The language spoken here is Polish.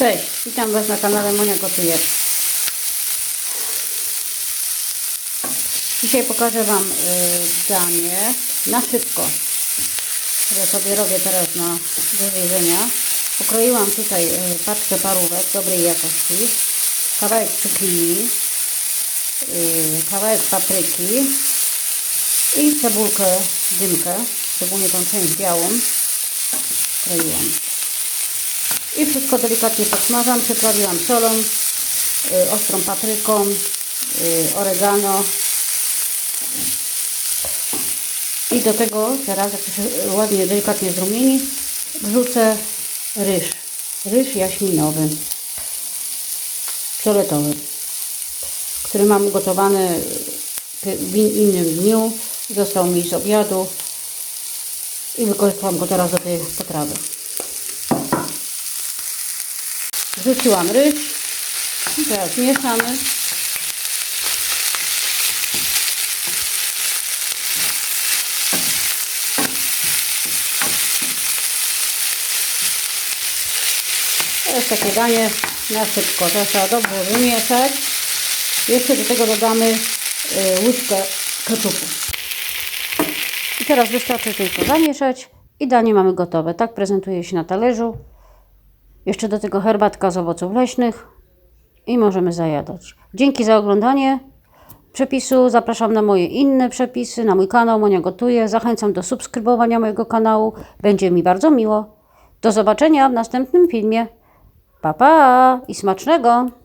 Cześć, witam Was na kanale Monia Gotuje. Dzisiaj pokażę Wam y, danie na szybko, które sobie robię teraz na do zjedzenia. Pokroiłam tutaj y, paczkę parówek dobrej jakości, kawałek cukinii, y, kawałek papryki i cebulkę dymkę, szczególnie tą część białą kroiłam. I wszystko delikatnie podsmażam. Przyprawiłam solą, y, ostrą papryką, y, oregano. I do tego teraz, jak się ładnie, delikatnie zrumieni, wrzucę ryż. Ryż jaśminowy, fioletowy, który mam ugotowany w innym dniu. Został mi z obiadu i wykorzystałam go teraz do tej potrawy. Wrzuciłam ryż. Teraz mieszamy. To jest takie danie na szybko. To trzeba dobrze wymieszać. Jeszcze do tego dodamy y, łyżkę keczupu. I teraz wystarczy tylko zamieszać i danie mamy gotowe. Tak prezentuje się na talerzu. Jeszcze do tego herbatka z owoców leśnych i możemy zajadać. Dzięki za oglądanie przepisu. Zapraszam na moje inne przepisy, na mój kanał Monia Gotuje. Zachęcam do subskrybowania mojego kanału. Będzie mi bardzo miło. Do zobaczenia w następnym filmie. Pa, pa i smacznego!